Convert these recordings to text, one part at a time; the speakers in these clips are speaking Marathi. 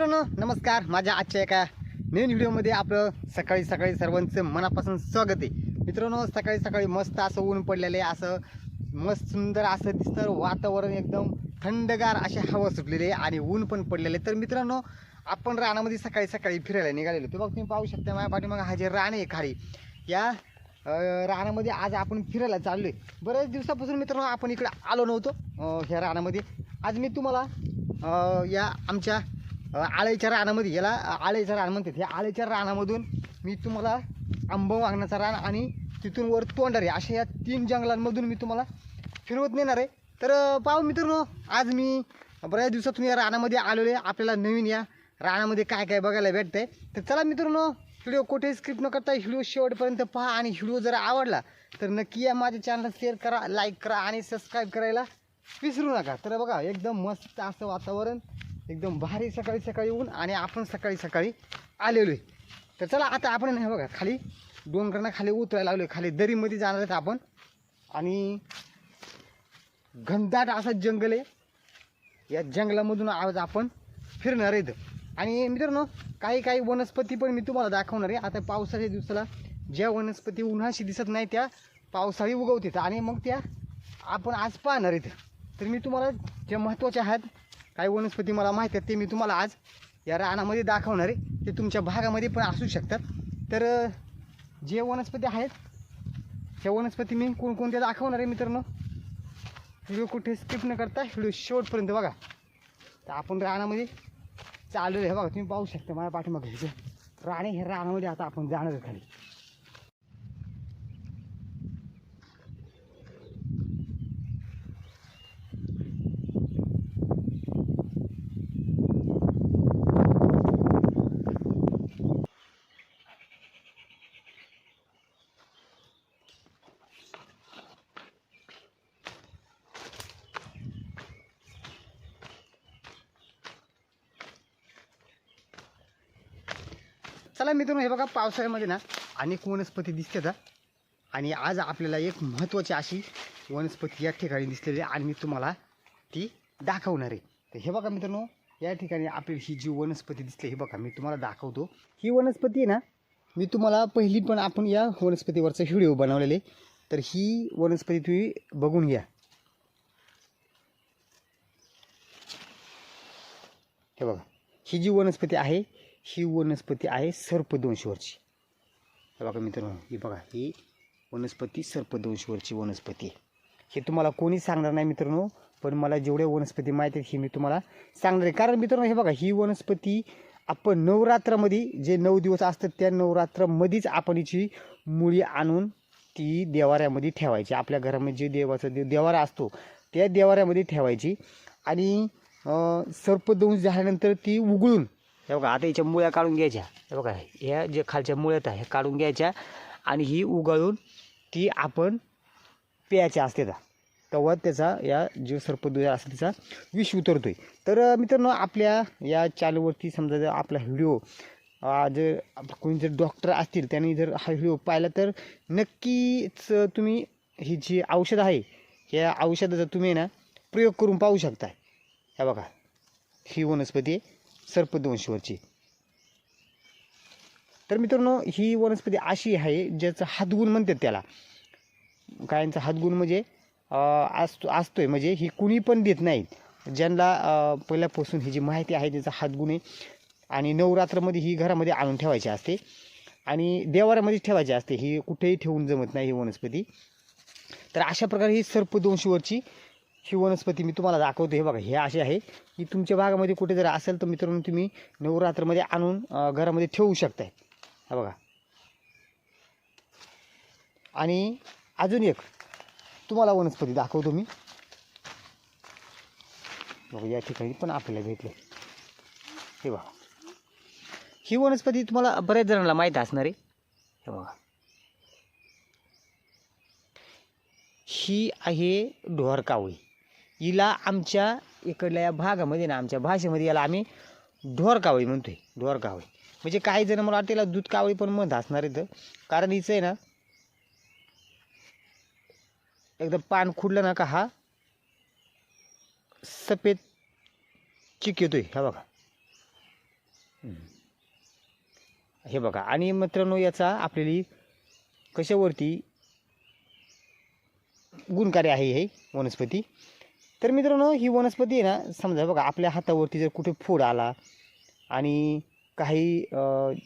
मित्रांनो नमस्कार. माझ्या आजच्या एका नवीन व्हिडिओमध्ये आपलं सकाळी सकाळी सर्वांचं मनापासून स्वागत आहे. मित्रांनो सकाळी सकाळी मस्त असं ऊन पडलेलं आहे असं मस्त सुंदर असं दिसतं वातावरण एकदम थंडगार अशी हवा सुटलेली आहे आणि ऊन पण पडलेलं आहे. तर मित्रांनो आपण रानामध्ये सकाळी सकाळी फिरायला निघालेलो ते बघ तुम्ही पाहू शकता माझ्या पाठीमागं हा जे रान आहे खाली या रानामध्ये आज आपण फिरायला चाललोय. बरेच दिवसापासून मित्रांनो आपण इकडे आलो नव्हतो ह्या रानामध्ये. आज मी तुम्हाला या आमच्या आळेच्या रानामध्ये याला आळेचं रान म्हणतात. या आळेच्या रानामधून मी तुम्हाला आंबा वागण्याचा रान आणि तिथून वर तोंडारे अशा या तीन जंगलांमधून मी तुम्हाला फिरवत नेणार आहे. तर पाहू मित्रांनो आज मी बऱ्याच दिवसातून या रानामध्ये आलेलो आहे. आपल्याला नवीन या रानामध्ये काय काय बघायला भेटतंय. तर चला मित्रांनो व्हिडिओ कुठे स्क्रिप्ट न करता व्हिडिओ शेवटपर्यंत पहा आणि व्हिडिओ जर आवडला तर नक्की या माझ्या चॅनलला शेअर करा लाईक करा आणि सबस्क्राईब करायला विसरू नका. तर बघा एकदम मस्त असं वातावरण एकदम भारी सकाळी सकाळी येऊन आणि आपण सकाळी सकाळी आलेलो आहे. तर चला आता आपण नाही बघा खाली डोंगरांना खाली उतरायला लागलो खाली दरीमध्ये जाणार आहेत आपण. आणि घनदाट असं जंगल आहे. या जंगलामधून आज आपण फिरणार आहेत. आणि मित्रांनो काही काही वनस्पती पण मी तुम्हाला दाखवणार आहे. आता पावसाच्या दिवसाला ज्या वनस्पती उन्हाशी दिसत नाही त्या पावसाळी उगवतात. आणि मग त्या आपण आज पाहणार आहेत. तर मी तुम्हाला ज्या महत्त्वाच्या आहेत काही वनस्पती मला माहीत आहेत ते मी तुम्हाला आज या रानामध्ये दाखवणार आहे. ते तुमच्या भागामध्ये पण असू शकतात. तर जे वनस्पती आहेत त्या वनस्पती मी कोणकोणत्या दाखवणार आहे मित्रांनो? व्हिडिओ कुठे स्किप न करता व्हिडिओ शेवटपर्यंत बघा. तर आपण रानामध्ये चालू आहे. बघा तुम्ही पाहू शकता माझ्या पाठीमागे हे राणे हे रानामध्ये आता आपण जाणार आहे खाली. चला मित्रांनो हे बघा पावसाळ्यामध्ये ना अनेक वनस्पती दिसतात आणि आज आपल्याला एक महत्त्वाची अशी वनस्पती या ठिकाणी दिसलेली आहे आणि मी तुम्हाला ती दाखवणार आहे. तर हे बघा मित्रांनो या ठिकाणी आपली ही जी वनस्पती दिसली हे बघा मी तुम्हाला दाखवतो. ही वनस्पती आहे ना मी तुम्हाला पहिली पण आपण या वनस्पतीवरचा व्हिडिओ बनवलेले तर ही वनस्पती तुम्ही बघून घ्या. हे बघा ही जी वनस्पती आहे ही वनस्पती आहे सर्पदंशवरची बघा मित्रांनो ही बघा ही वनस्पती सर्पदंशवरची वनस्पती आहे. हे तुम्हाला कोणी सांगणार नाही मित्रांनो पण मला जेवढ्या वनस्पती माहिती आहेत हे मी तुम्हाला सांगणार आहे. कारण मित्रांनो हे बघा ही वनस्पती आपण नवरात्रामध्ये जे नऊ दिवस असतात त्या नवरात्रामध्येच आपण हिची मुळी आणून ती देवाऱ्यामध्ये ठेवायची. आपल्या घरामध्ये जे देवाचा दे देवारा असतो त्या देवाऱ्यामध्ये ठेवायची. आणि सर्पदंश झाल्यानंतर ती उघडून हे बघा आता याच्या मुळ्या काढून घ्यायच्या. हे बघा ह्या जे खालच्या मुळ्यात आहे ह्या काढून घ्यायच्या आणि ही उगाळून ती आपण प्यायच्या असते तेव्हा त्याचा या जो सर्पदोष असतो त्याचा विष उतरतोय. तर मित्रांनो आपल्या या चॅनलवरती समजा जर आपला व्हिडिओ जर कोणी जर डॉक्टर असतील त्यांनी जर हा व्हिडिओ पाहिला तर नक्कीच तुम्ही ही जी औषध आहे या औषधाचा तुम्ही ना प्रयोग करून पाहू शकता हे बघा ही वनस्पती आहे सर्पदंशवरची तर मित्रांनो ही वनस्पती अशी आहे ज्याचं हातगुण म्हणतात त्याला. कायांचा हातगुण म्हणजे असतो असतोय. म्हणजे ही कुणी पण देत नाहीत. ज्यांना पहिल्यापासून ही जी माहिती आहे त्याचा हातगुण आहे. आणि नवरात्रामध्ये ही घरामध्ये आणून ठेवायची असते. आणि देवारामध्ये ठेवायची असते. ही कुठेही ठेवून जमत नाही ही वनस्पती. तर अशा प्रकारे ही सर्पदंशवरची ही वनस्पती मी तुम्हाला दाखवतो. हे बघा हे असे आहे. की तुमच्या भागामध्ये कुठे जर असेल तर मित्रांनो तुम्ही नवरात्रमध्ये आणून घरामध्ये ठेवू शकताय. हा बघा. आणि अजून एक तुम्हाला वनस्पती दाखवतो मी. बघा या ठिकाणी पण आपल्याला भेटले. हे बघा. ही वनस्पती तुम्हाला बऱ्याच जणांना माहीत असणार आहे. हे बघा. ही आहे ढोरकावळी. हिला आमच्या इकडल्या या भागामध्ये ना आमच्या भाषेमध्ये याला आम्ही ढोर कावळी म्हणतोय ढोर कावळी म्हणजे काही जण मला वाटतं याला दूध कावळी पण म्हणत असणार इथं. कारण हिचं आहे ना एकदम पान खुडलं ना का हा सफेद चिक येतोय हा बघा. हे बघा. आणि मित्रांनो याचा आपल्याला कशावरती गुणकारी आहे हे वनस्पती? तर मित्रांनो ही वनस्पती आहे ना समजा बघा आपल्या हातावरती जर कुठे फोड आला आणि काही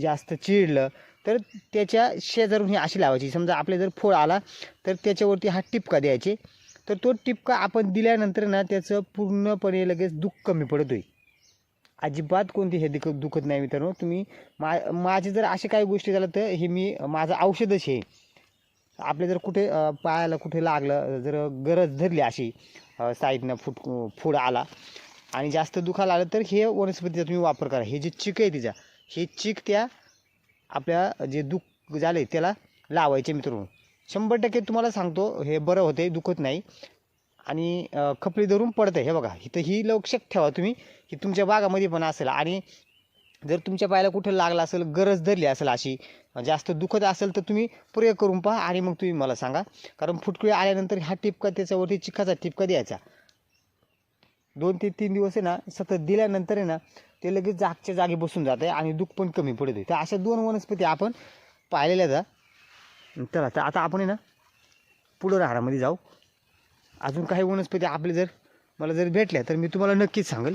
जास्त चिडलं तर त्याच्या शेजारून ही अशी लावायची. समजा आपल्या जर फोड आला तर त्याच्यावरती हा टिपका द्यायचे. तर तो टिपका आपण दिल्यानंतर ना त्याचं पूर्णपणे लगेच दुःख कमी पडतोय. अजिबात कोणती हे दुख दुखत नाही मित्रांनो. तुम्ही मा माझे जर असे काही गोष्टी झाल्या तर हे मी माझं औषधच हे आपल्या जर कुठे पायाला कुठे लागलं जर गरज धरली अशी साईडनं फुट फूड आला. आणि जास्त दुखायला आलं तर हे वनस्पतीचा तुम्ही वापर करा. हे जे चिक आहे तिचा हे चिक त्या आपल्या जे दुख झाले त्याला लावायचे मित्रांनो. शंभर टक्के तुम्हाला सांगतो हे बरं होते दुखत नाही. आणि खपली धरून पडतं हे बघा इथं ही लक्षात ठेवा तुम्ही. की तुमच्या बागामध्ये पण असेल. आणि जर तुमच्या पायाला कुठं लागला असेल गरज धरली असेल अशी जास्त दुखत असेल तर तुम्ही प्रयोग करून पहा आणि मग तुम्ही मला सांगा. कारण फुटकुळे आल्यानंतर हा टिपका त्याच्यावरती चिकाचा टिपका द्यायचा. दोन ते तीन दिवस आहे ना सतत दिल्यानंतर आहे ना ते लगेच जागच्या जागी बसून जाते आणि दुःख पण कमी पडते तर अशा दोन वनस्पती आपण पाहिलेल्या जा चला तर आता आपण आहे ना पुढं राहण्यामध्ये जाऊ. अजून काही वनस्पती आपले जर मला जर भेटल्या तर मी तुम्हाला नक्कीच सांगेल.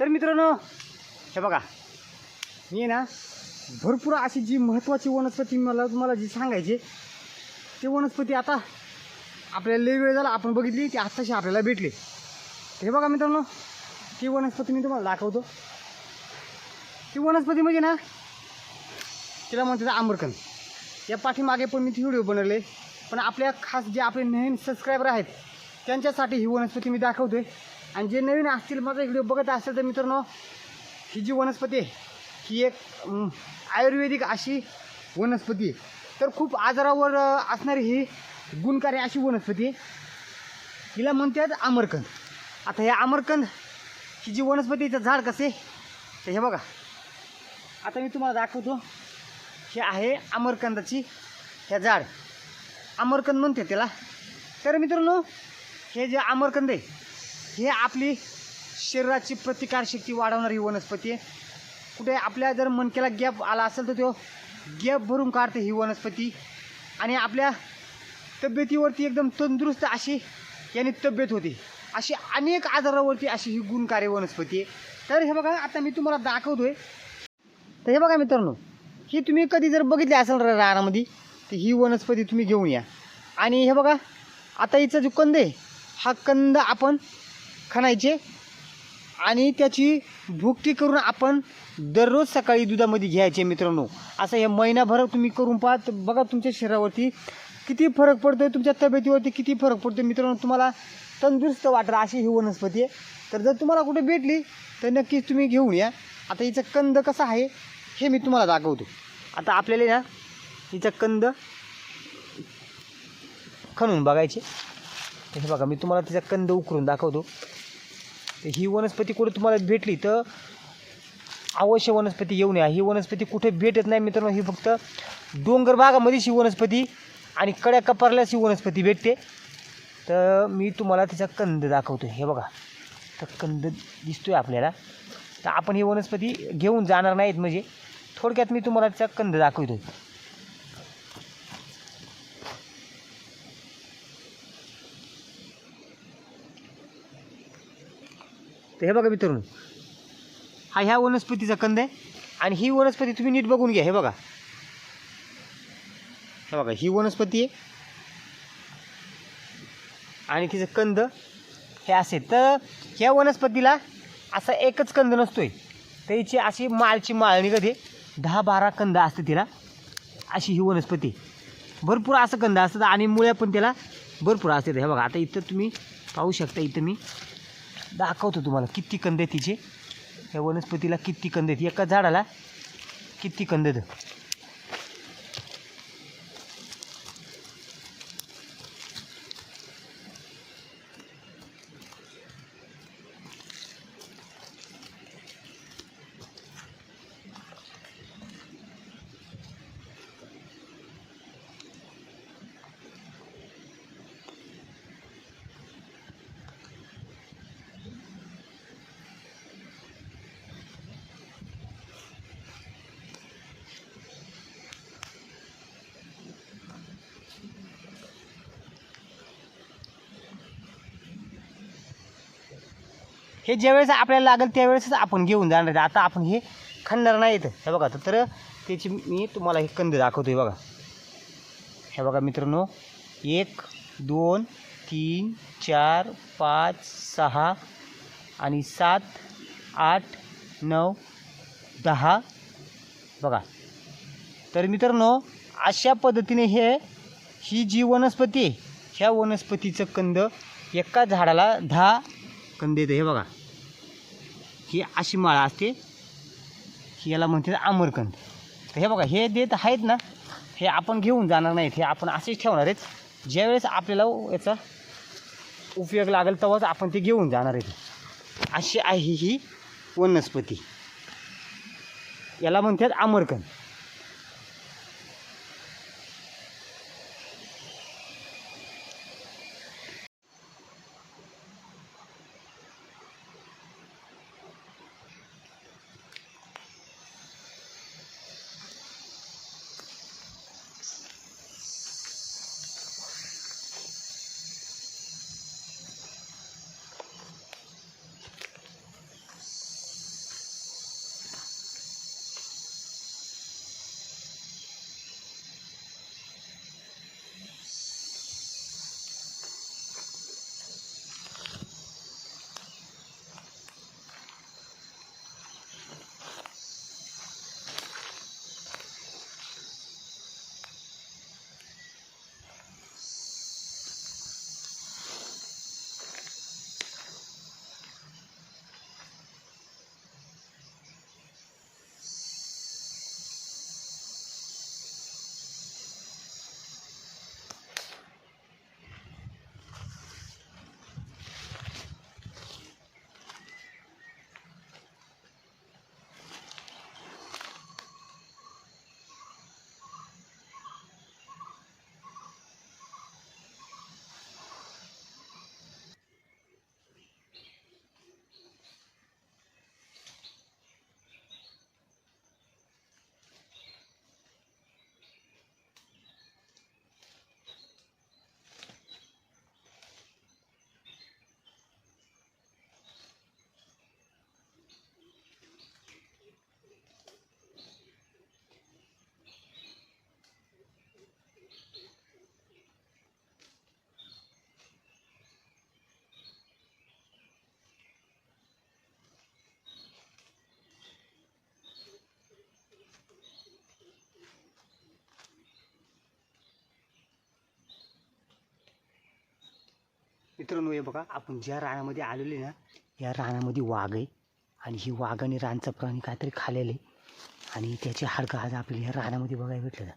तर मित्रांनो हे बघा. मी आहे ना भरपूर अशी जी महत्त्वाची वनस्पती मला तुम्हाला जी सांगायची ते वनस्पती आता आपल्याला लई वेळ झाला आपण बघितली ती आत्ताशी आपल्याला भेटली. हे बघा मित्रांनो ती वनस्पती मी तुम्हाला दाखवतो. ती वनस्पती म्हणजे ना तिला म्हणतात आंबरकन या पाठीमागे पण मी ती व्हिडिओ बनवले पण आपल्या खास जे आपले नवीन सबस्क्रायबर आहेत त्यांच्यासाठी ही वनस्पती मी दाखवतोय. आणि जे नवीन असतील माझा व्हिडिओ बघत असेल तर मित्रांनो ही जी वनस्पती आहे ही एक आयुर्वेदिक अशी वनस्पती तर खूप आजारावर असणारी ही गुणकारी अशी वनस्पती हिला म्हणतात आमरकंद. आता हे आमरकंद ही जी वनस्पतीचं झाड कसे तर हे बघा. आता मी तुम्हाला दाखवतो. हे आहे अमरकंदाची हे झाड. अमरकंद म्हणते त्याला. तर मित्रांनो हे जे अमरकंद आहे हे आपली शरीराची प्रतिकारशक्ती वाढवणारी वनस्पती आहे. कुठे आपल्या जर मनकेला गॅप आला असेल तर तो गॅप भरून काढते ही वनस्पती. आणि आपल्या तब्येतीवरती एकदम तंदुरुस्त अशी याने तब्येत होती. अशी अनेक आजारावरती अशी ही गुणकारी वनस्पती आहे. तर हे बघा आता मी तुम्हाला दाखवतोय. तर हे बघा मित्रांनो ही तुम्ही कधी जर बघितली असेल रानामध्ये तर ही वनस्पती तुम्ही घेऊन या. आणि हे बघा आता हिचा जो कंद आहे हा कंद आपण खणायचे. आणि त्याची भुकटी करून आपण दररोज सकाळी दुधामध्ये घ्यायचे मित्रांनो. असं हे महिनाभर तुम्ही करून पाहत बघा तुमच्या शरीरावरती किती फरक पडतोय तुमच्या तब्येतीवरती किती फरक पडतोय. मित्रांनो तुम्हाला तंदुरुस्त वाटणार अशी ही वनस्पती आहे. तर जर तुम्हाला कुठे भेटली तर नक्कीच तुम्ही घेऊन या. आता हिचा कंद कसा आहे हे मी तुम्हाला दाखवतो. आता आपल्याला ना हिचा कंद खणून बघायचे. हे बघा मी तुम्हाला तिचा कंद उकरून दाखवतो. ही वनस्पती कुठे तुम्हाला भेटली तर अवश्य वनस्पती येऊ या. ही वनस्पती कुठे भेटत नाही मित्रांनो ही फक्त डोंगर भागामध्येच ही वनस्पती आणि कड्या कपारल्याच ही वनस्पती भेटते. तर मी तुम्हाला तिचा कंद दाखवतो हे बघा तर कंद दिसतो आहे आपल्याला. तर आपण ही वनस्पती घेऊन जाणार नाहीत म्हणजे थोडक्यात मी तुम्हाला तिचा कंद दाखवतो तर हे बघा मित्रांनो. हा ह्या वनस्पतीचा कंद आहे आणि ही वनस्पती तुम्ही नीट बघून घ्या हे बघा. हे बघा ही वनस्पती आहे. आणि तिचं कंद हे असे. तर ह्या वनस्पतीला असा एकच कंद नसतोय. त्याची अशी माळची माळणी कधी दहा बारा कंद असते तिला. अशी ही वनस्पती भरपूर असं कंद असतात आणि मुळ्या पण त्याला भरपूर असतात. हे बघा आता इथं तुम्ही पाहू शकता इथं मी दाखवतो तुम्हाला. किती कंद तिचे? या वनस्पतीला किती कंद एका झाडाला किती कंद हे ज्यावेळेस आपल्याला लागेल त्यावेळेसच आपण घेऊन जाणार आहे. आता आपण हे खणणार नाही हे बघा तर त्याची मी तुम्हाला हे कंद दाखवतो आहे बघा. हे बघा मित्रांनो एक दोन तीन चार पाच सहा आणि सात आठ नऊ दहा. बघा. तर मित्रांनो अशा पद्धतीने हे ही जी वनस्पती आहे ह्या वनस्पतीचं कंद एका झाडाला दहा कंद येतं. हे बघा. ही अशी माळा असते ही याला म्हणते आमरकंद. तर हे बघा हे देत आहेत ना हे आपण घेऊन जाणार नाहीत हे आपण असेच ठेवणार आहेत. ज्यावेळेस आपल्याला याचा उपयोग लागेल तेव्हाच आपण ते घेऊन जाणार आहेत. अशी आहे ही वनस्पती. याला म्हणतात आमरकंद. मित्रांनो हे बघा आपण ज्या रानामध्ये आलेले ना या रानामध्ये वाघ आहे. आणि ही वाघ आणि रानचा प्राणी काहीतरी खालेलं आहे. आणि त्याचे हाडकं आज आपल्याला या रानामध्ये बघायला भेटलं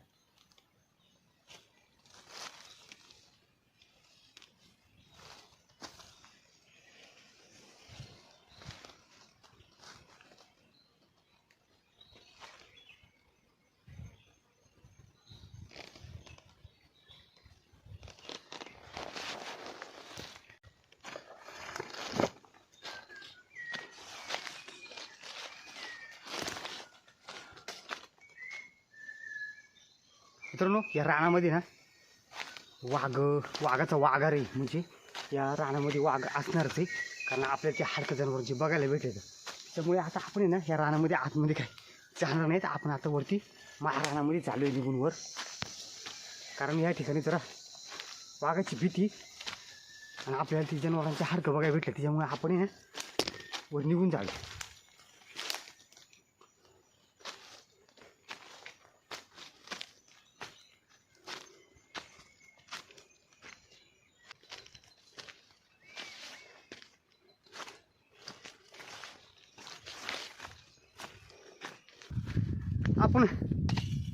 मित्रांनो या रानामध्ये ना वाघ वाघाचा वाघार आहे म्हणजे या रानामध्ये वाघ असणारच आहे. कारण आपल्याला ते हाडकं जनावर जे बघायला भेटायचं त्यामुळे आता आपण आहे ना या रानामध्ये आतमध्ये काय जाणार नाहीत. आपण आता वरती माझ्या रानामध्ये चालू आहे निघून वर. कारण या ठिकाणी जरा वाघाची भीती आणि आपल्याला ती जनावरांचे हाडकं बघायला भेटलं त्याच्यामुळे आपण आहे ना वर निघून झालो आपण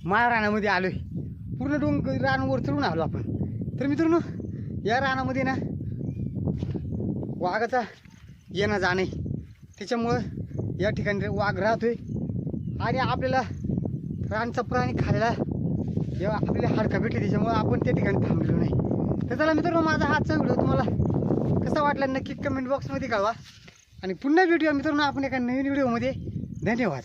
माया रानामध्ये आलो आहे पूर्ण डोंग रानावर चढून आलो आपण. तर मित्रांनो या रानामध्ये ना वाघाचा येणं जाणं त्याच्यामुळं या ठिकाणी वाघ राहतोय. आणि आपल्याला रानचा प्राणी खायला जेव्हा आपल्याला हाडका भेटले त्याच्यामुळं आपण त्या ठिकाणी थांबलो नाही. तर चला मित्रांनो माझा हातचा व्हिडिओ तुम्हाला कसा वाटला नक्की कमेंट बॉक्समध्ये कळवा. आणि पुन्हा भेटूया मित्रांनो आपण एका नवीन व्हिडिओमध्ये. धन्यवाद.